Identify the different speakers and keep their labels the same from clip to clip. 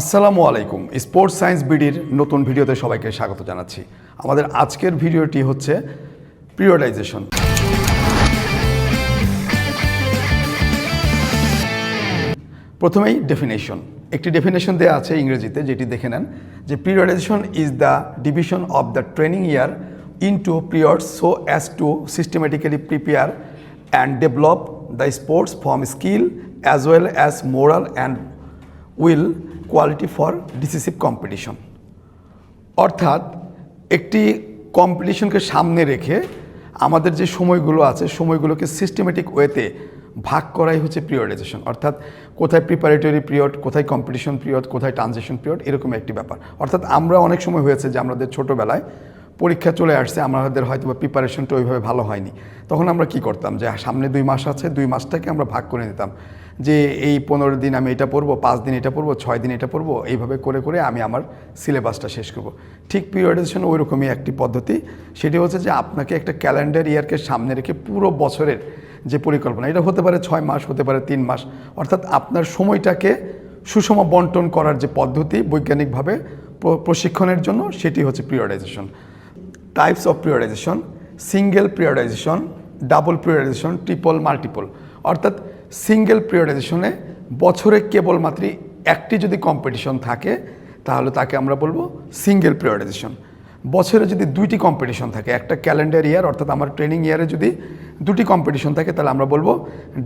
Speaker 1: আসসালামু আলাইকুম। Sports science বিডির নতুন ভিডিওতে সবাইকে স্বাগত জানাচ্ছি। আমাদের আজকের ভিডিওটি হচ্ছে পিরিয়ডাইজেশন প্রথমেই ডেফিনেশন। একটি ডেফিনেশন দেওয়া আছে ইংরেজিতে, যেটি দেখে নেন যে periodization is the division of the training year into periods so as to systematically prepare and develop the sports form skill as well as moral and will quality for decisive competition অর্থাৎ, একটি কম্পিটিশনকে সামনে রেখে আমাদের যে সময়গুলো আছে, সময়গুলোকে systematic ওয়েতে ভাগ করাই হচ্ছে পিরিয়ডাইজেশন অর্থাৎ, কোথায় প্রিপারেটরি পিরিয়ড কোথায় কম্পিটিশন পিরিয়ড কোথায় ট্রানজেকশন পিরিয়ড এরকম একটি ব্যাপার। অর্থাৎ, আমরা অনেক সময় হয়েছে যে আমাদের ছোটোবেলায় পরীক্ষা চলে আসছে, আমাদের হয়তো বা প্রিপারেশনটা ওইভাবে ভালো হয়নি। তখন আমরা কি করতাম যে, সামনে দুই মাস আছে, দুই মাসটাকে আমরা ভাগ করে নিতাম। যে, এই পনেরো দিন আমি এটা পড়ব, পাঁচ দিন এটা পড়ব, ছয় দিন এটা পড়ব, এইভাবে করে করে আমি আমার সিলেবাসটা শেষ করব। ঠিক পিরিয়ডাইজেশন ওই রকমই একটি পদ্ধতি। সেটি হচ্ছে যে, আপনাকে একটা ক্যালেন্ডার ইয়ারকে সামনে রেখে পুরো বছরের যে পরিকল্পনা, এটা হতে পারে ছয় মাস, হতে পারে তিন মাস, অর্থাৎ আপনার সময়টাকে সুষম বন্টন করার যে পদ্ধতি বৈজ্ঞানিকভাবে প্র- প্রশিক্ষণের জন্য, সেটি হচ্ছে periodization types of periodization single periodization double periodization triple multiple অর্থাৎ সিঙ্গেল পিরিয়ডাইজেশনে বছরে কেবলমাত্র একটি যদি কম্পিটিশন থাকে, তাহলে তাকে আমরা বলব সিঙ্গেল পিরিয়ডাইজেশন বছরে যদি দুইটি কম্পিটিশন থাকে, একটা ক্যালেন্ডার ইয়ার অর্থাৎ আমার ট্রেনিং ইয়ারে যদি দুটি কম্পিটিশন থাকে, তাহলে আমরা বলব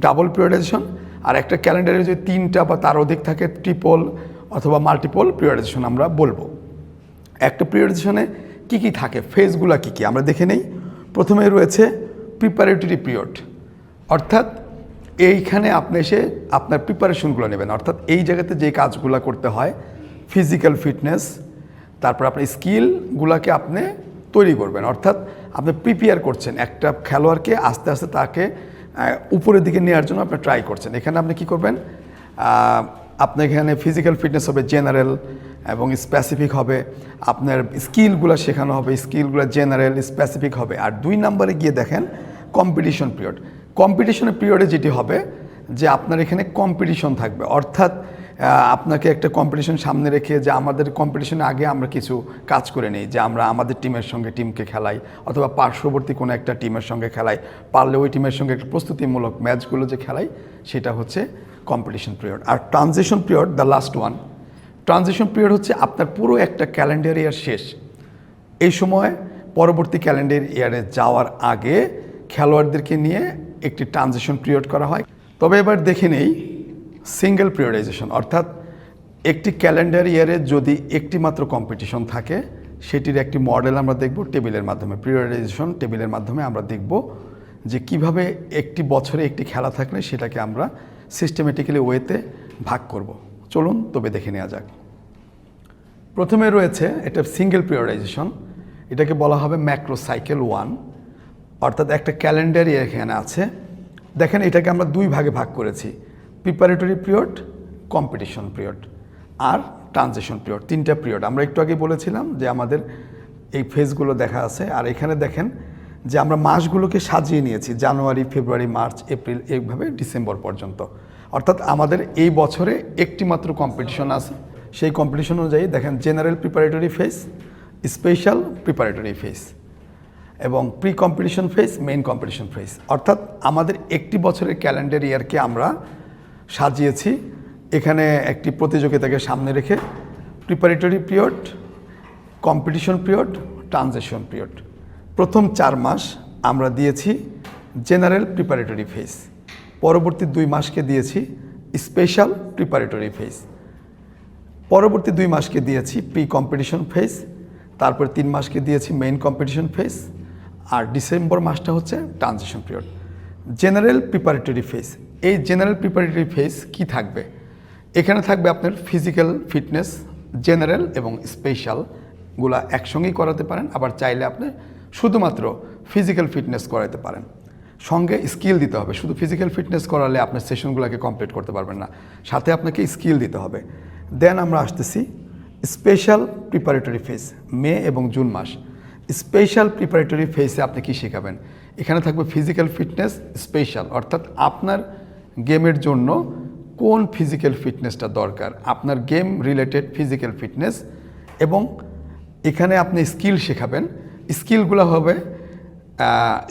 Speaker 1: ডাবল পিরিয়ডাইজেশন আর একটা ক্যালেন্ডারে যদি তিনটা বা তার অধিক থাকে ট্রিপল অথবা মাল্টিপল পিরিয়ডাইজেশন আমরা বলব। একটা পিরিয়ডাইজেশনে কী কী থাকে ফেজগুলো কী কী? আমরা দেখে নেই। প্রথমে রয়েছে প্রিপারেটরি পিরিয়ড অর্থাৎ এইখানে আপনি এসে আপনার প্রিপারেশনগুলো নেবেন। অর্থাৎ এই জায়গাতে যে কাজগুলো করতে হয় ফিজিক্যাল ফিটনেস তারপর আপনার স্কিলগুলোকে আপনি তৈরি করবেন। অর্থাৎ আপনি প্রিপেয়ার করছেন। একটা খেলোয়াড়কে আস্তে আস্তে তাকে উপরের দিকে নেওয়ার জন্য আপনি ট্রাই করছেন। এখানে আপনি কি করবেন? আপনার এখানে ফিজিক্যাল ফিটনেস হবে জেনারেল এবং স্পেসিফিক হবে আপনার স্কিলগুলো শেখানো হবে স্কিলগুলো জেনারেল স্পেসিফিক হবে। আর দুই নম্বরে গিয়ে দেখেন কম্পিটিশন পিরিয়ড কম্পিটিশনের পিরিয়ডে যেটি হবে যে আপনার এখানে কম্পিটিশন থাকবে। অর্থাৎ আপনাকে একটা কম্পিটিশন সামনে রেখে যে আমাদের কম্পিটিশনের আগে আমরা কিছু কাজ করে নিই, যে আমরা আমাদের টিমের সঙ্গে টিমকে খেলাই, অথবা পার্শ্ববর্তী কোনো একটা টিমের সঙ্গে খেলাই। পারলে ওই টিমের সঙ্গে একটা প্রস্তুতিমূলক ম্যাচগুলো যে খেলাই, সেটা হচ্ছে competition period R transition period the last one transition period হচ্ছে আপনার পুরো একটা ক্যালেন্ডার ইয়ার শেষ। এই সময় পরবর্তী ক্যালেন্ডার ইয়ারে যাওয়ার আগে খেলোয়াড়দেরকে নিয়ে একটি ট্রানজিশন পিরিয়ড করা হয়। তবে এবার দেখে নেই সিঙ্গেল পিরিয়ডাইজেশন অর্থাৎ একটি ক্যালেন্ডার ইয়ারে যদি একটি মাত্র কম্পিটিশন থাকে, সেটির একটি মডেল আমরা দেখব টেবিলের মাধ্যমে। পিরিয়ডাইজেশন টেবিলের মাধ্যমে আমরা দেখব যে কীভাবে একটি বছরে একটি খেলা থাকলে সেটাকে আমরা সিস্টেমেটিক্যালি ওয়েতে ভাগ করব। চলুন, তবে দেখে নেওয়া যাক। প্রথমে রয়েছে এটা সিঙ্গেল পিরিয়ডাইজেশন এটাকে বলা হবে ম্যাক্রো সাইকেল ওয়ান অর্থাৎ একটা ক্যালেন্ডারই এখানে আছে। দেখেন, এটাকে আমরা দুই ভাগে ভাগ করেছি। প্রিপারেটরি পিরিয়ড কম্পিটিশন পিরিয়ড আর ট্রানজেকশন পিরিয়ড তিনটা পিরিয়ড আমরা একটু আগে বলেছিলাম যে আমাদের এই ফেজগুলো দেখা আছে। আর এখানে দেখেন যে আমরা মাসগুলোকে সাজিয়ে নিয়েছি। জানুয়ারি, ফেব্রুয়ারি, মার্চ, এপ্রিল, এইভাবে ডিসেম্বর পর্যন্ত। অর্থাৎ আমাদের এই বছরে একটি মাত্র কম্পিটিশন আছে। সেই কম্পিটিশন অনুযায়ী দেখেন general preparatory phase special preparatory phase এবং pre competition phase main competition phase অর্থাৎ আমাদের একটি বছরের ক্যালেন্ডার ইয়ারকে আমরা সাজিয়েছি। এখানে একটি প্রতিযোগিতাকে সামনে রেখে preparatory period competition period transaction period প্রথম চার মাস আমরা দিয়েছি জেনারেল প্রিপারেটরি ফেজ পরবর্তী দুই মাসকে দিয়েছি স্পেশাল প্রিপারেটরি ফেজ পরবর্তী দুই মাসকে দিয়েছি প্রি কম্পিটিশন ফেজ তারপর তিন মাসকে দিয়েছি মেইন কম্পিটিশন ফেজ আর ডিসেম্বর মাসটা হচ্ছে transition period general preparatory phase এই জেনারেল প্রিপারেটরি ফেজ কি থাকবে? এখানে থাকবে আপনার ফিজিক্যাল ফিটনেস জেনারেল এবং স্পেশালগুলা একসঙ্গেই করাতে পারেন, আবার চাইলে আপনি শুধুমাত্র ফিজিক্যাল ফিটনেস করাতে পারেন। সঙ্গে স্কিল দিতে হবে। শুধু ফিজিক্যাল ফিটনেস করালে আপনার সেশনগুলোকে কমপ্লিট করতে পারবেন না। সাথে আপনাকে স্কিল দিতে হবে। দেন আমরা আসতেছি স্পেশাল প্রিপারেটরি ফেজ মে এবং জুন মাস। স্পেশাল প্রিপারেটরি ফেজে আপনি কি শেখাবেন? এখানে থাকবে ফিজিক্যাল ফিটনেস স্পেশাল অর্থাৎ আপনার গেমের জন্য কোন ফিজিক্যাল ফিটনেসটা দরকার? আপনার গেম রিলেটেড ফিজিক্যাল ফিটনেস এবং এখানে আপনি স্কিল শেখাবেন। স্কিলগুলো হবে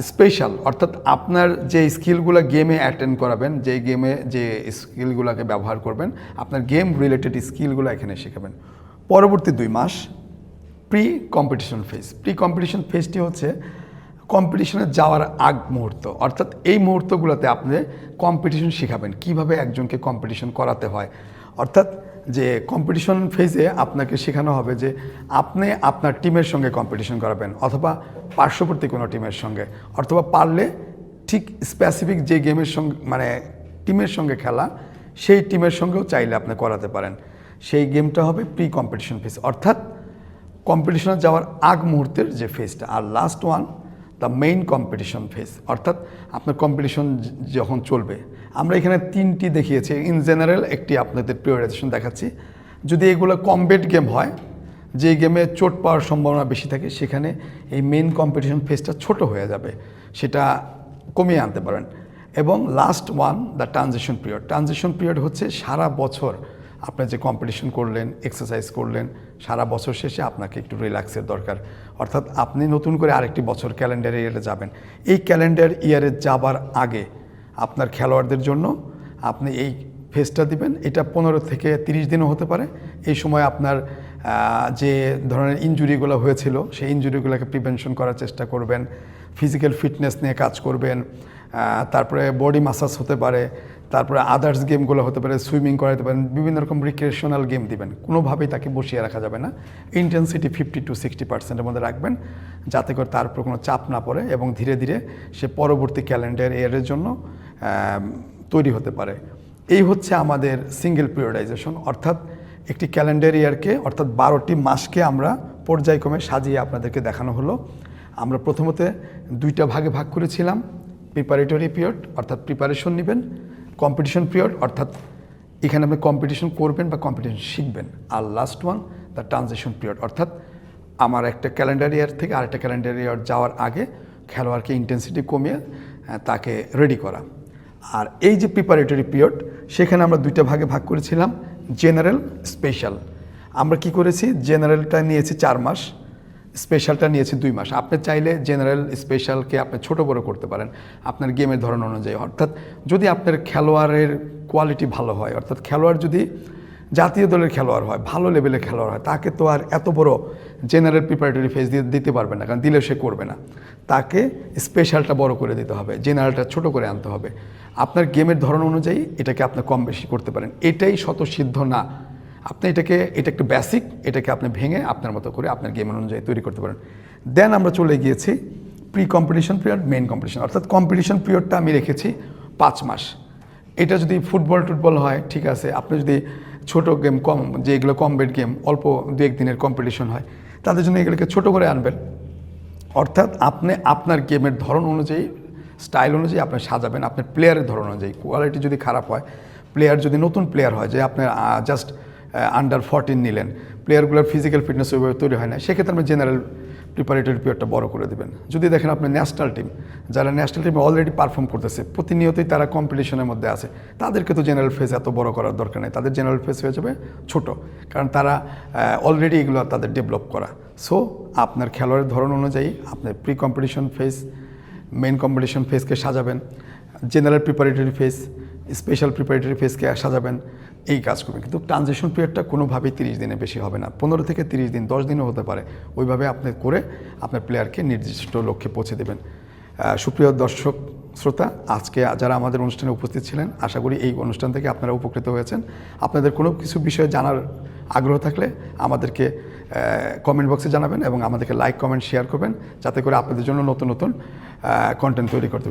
Speaker 1: স্পেশাল অর্থাৎ আপনার যে স্কিলগুলো গেমে অ্যাটেন্ড করাবেন, যে গেমে যে স্কিলগুলোকে ব্যবহার করবেন, আপনার গেম রিলেটেড স্কিলগুলো এখানে শেখাবেন। পরবর্তী দুই মাস pre competition phase pre competition ফেজটি হচ্ছে কম্পিটিশনে যাওয়ার আগ মুহূর্ত। অর্থাৎ এই মুহূর্তগুলোতে আপনি কম্পিটিশন শেখাবেন। কীভাবে একজনকে কম্পিটিশন করাতে হয়? অর্থাৎ যে কম্পিটিশন ফেজে আপনাকে শেখানো হবে যে আপনি আপনার টিমের সঙ্গে কম্পিটিশন করাবেন অথবা পার্শ্ববর্তী কোনো টিমের সঙ্গে অথবা পারলে ঠিক স্পেসিফিক যে গেমের সঙ্গে মানে টিমের সঙ্গে খেলা, সেই টিমের সঙ্গেও চাইলে আপনি করাতে পারেন। সেই গেমটা হবে প্রি কম্পিটিশন ফেজ অর্থাৎ কম্পিটিশনে যাওয়ার আগ মুহূর্তের যে ফেজটা আর last one the main competition phase অর্থাৎ আপনার কম্পিটিশন যখন চলবে। আমরা এখানে তিনটি দেখিয়েছি। ইন জেনারেল একটি আপনাদের প্রিওরাইজেশন দেখাচ্ছি। যদি এগুলো কমবেট গেম হয়, যে গেমে চোট পাওয়ার সম্ভাবনা বেশি থাকে, সেখানে এই মেইন কম্পিটিশন ফেসটা ছোট হয়ে যাবে। সেটা কমিয়ে আনতে পারেন। এবং last one the transition period transition period হচ্ছে সারা বছর আপনি যে কম্পিটিশন করলেন এক্সারসাইজ করলেন, সারা বছর শেষে আপনাকে একটু রিল্যাক্সের দরকার। অর্থাৎ আপনি নতুন করে আরেকটি বছর ক্যালেন্ডার ইয়ারে যাবেন। এই ক্যালেন্ডার ইয়ারে যাবার আগে আপনার খেলোয়াড়দের জন্য আপনি এই ফেসটা দিবেন। এটা পনেরো থেকে তিরিশ দিনও হতে পারে। এই সময় আপনার যে ধরনের ইনজুরিগুলো হয়েছিল, সেই ইনজুরিগুলোকে প্রিভেনশন করার চেষ্টা করবেন। ফিজিক্যাল ফিটনেস নিয়ে কাজ করবেন। তারপরে বডি মাসাজ হতে পারে। তারপরে আদার্স গেমগুলো হতে পারে সুইমিং করাতে পারেন বিভিন্ন রকম রিক্রিয়েশনাল গেম দিবেন। কোনোভাবেই তাকে বসিয়ে রাখা যাবে না। ইন্টেন্সিটি ফিফটি টু সিক্সটি পার্সেন্টের মধ্যে রাখবেন, যাতে করে তার উপর কোনো চাপ না পড়ে এবং ধীরে ধীরে সে পরবর্তী ক্যালেন্ডার ইয়ারের জন্য তৈরি হতে পারে। এই হচ্ছে আমাদের সিঙ্গেল পিরিয়ডাইজেশন অর্থাৎ একটি ক্যালেন্ডার ইয়ারকে অর্থাৎ বারোটি মাসকে আমরা পর্যায়ক্রমে সাজিয়ে আপনাদেরকে দেখানো হলো। আমরা প্রথমতে দুইটা ভাগে ভাগ করেছিলাম প্রিপারেটরি পিরিয়ড অর্থাৎ প্রিপারেশন নেবেন কম্পিটিশন পিরিয়ড অর্থাৎ এখানে আপনি কম্পিটিশন করবেন বা কম্পিটিশন শিখবেন। আর last one the transition period অর্থাৎ আমার একটা ক্যালেন্ডার ইয়ার থেকে আরেকটা ক্যালেন্ডার ইয়ার যাওয়ার আগে খেলোয়াড়কে ইন্টেন্সিটি কমিয়ে তাকে রেডি করা। আর এই যে প্রিপারেটরি পিরিয়ড সেখানে আমরা দুইটা ভাগে ভাগ করেছিলাম জেনারেল স্পেশাল আমরা কি করেছি? জেনারেলটা নিয়েছি চার মাস। স্পেশালটা নিয়েছি দুই মাস। আপনি চাইলে জেনারেল স্পেশালকে আপনি ছোট বড় করতে পারেন। আপনার গেমের ধরন অনুযায়ী। অর্থাৎ যদি আপনার খেলোয়াড়ের কোয়ালিটি ভালো হয়, অর্থাৎ খেলোয়াড় যদি জাতীয় দলের খেলোয়াড় হয়, ভালো লেভেলের খেলোয়াড় হয়, তাকে তো আর এত বড় জেনারেল প্রিপারেটরি ফেজ দিয়ে দিতে পারবে না, কারণ দিলে সে করবে না। তাকে স্পেশালটা বড় করে দিতে হবে জেনারেলটা ছোট করে আনতে হবে। আপনার গেমের ধরন অনুযায়ী এটাকে আপনি কম বেশি করতে পারেন। এটাই স্বতঃসিদ্ধ না। আপনি এটাকে, এটা একটু বেসিক এটাকে আপনি ভেঙে আপনার মতো করে আপনার গেম অনুযায়ী তৈরি করতে পারেন। দেন আমরা চলে গিয়েছি pre competition period main competition অর্থাৎ কম্পিটিশন পিরিয়ডটা আমি রেখেছি পাঁচ মাস। এটা যদি ফুটবল টুটবল হয়, ঠিক আছে, আপনি যদি ছোট গেম কম যেগুলো কমবেট গেম অল্প দু এক দিনের কম্পিটিশন হয়, তাদের জন্য এগুলোকে ছোট করে আনবেন। অর্থাৎ আপনি আপনার গেমের ধরন অনুযায়ী স্টাইল অনুযায়ী আপনি সাজাবেন, আপনার প্লেয়ারের ধরন অনুযায়ী। কোয়ালিটি যদি খারাপ হয় প্লেয়ার যদি নতুন প্লেয়ার হয়, যে আপনার জাস্ট আন্ডার ফর্টিন নিলেন। প্লেয়ারগুলোর ফিজিক্যাল ফিটনেস ওইভাবে তৈরি হয় না সেক্ষেত্রে আপনি জেনারেল প্রিপারেটরি পিরিয়ডটা বড় করে দেবেন। যদি দেখেন আপনি ন্যাশনাল টিম যারা ন্যাশনাল টিমে অলরেডি পারফর্ম করতেছে, প্রতিনিয়তই তারা কম্পিটিশনের মধ্যে আছে, তাদেরকে তো জেনারেল ফেজ এত বড় করার দরকার নেই। তাদের জেনারেল ফেজ হয়ে যাবে ছোট, কারণ তারা অলরেডি এগুলো তাদের ডেভেলপ করা। সো আপনার খেলোয়াড়ের ধরন অনুযায়ী আপনার pre competition phase main competition ফেজকে সাজাবেন। General preparatory phase special preparatory ফেজকে সাজাবেন, এই কাজ করবেন। কিন্তু ট্রানজিশন পিরিয়ডটা কোনোভাবেই তিরিশ দিনে বেশি হবে না। পনেরো থেকে তিরিশ দিন, দশ দিনও হতে পারে। ওইভাবে আপনি করে আপনার প্লেয়ারকে নির্দিষ্ট লক্ষ্যে পৌঁছে দেবেন। সুপ্রিয় দর্শক, শ্রোতা, আজকে যারা আমাদের অনুষ্ঠানে উপস্থিত ছিলেন, আশা করি এই অনুষ্ঠান থেকে আপনারা উপকৃত হয়েছেন। আপনাদের কোনো কিছু বিষয়ে জানার আগ্রহ থাকলে আমাদেরকে কমেন্ট বক্সে জানাবেন এবং আমাদেরকে লাইক কমেন্ট শেয়ার করবেন। যাতে করে আপনাদের জন্য নতুন নতুন কন্টেন্ট তৈরি করতে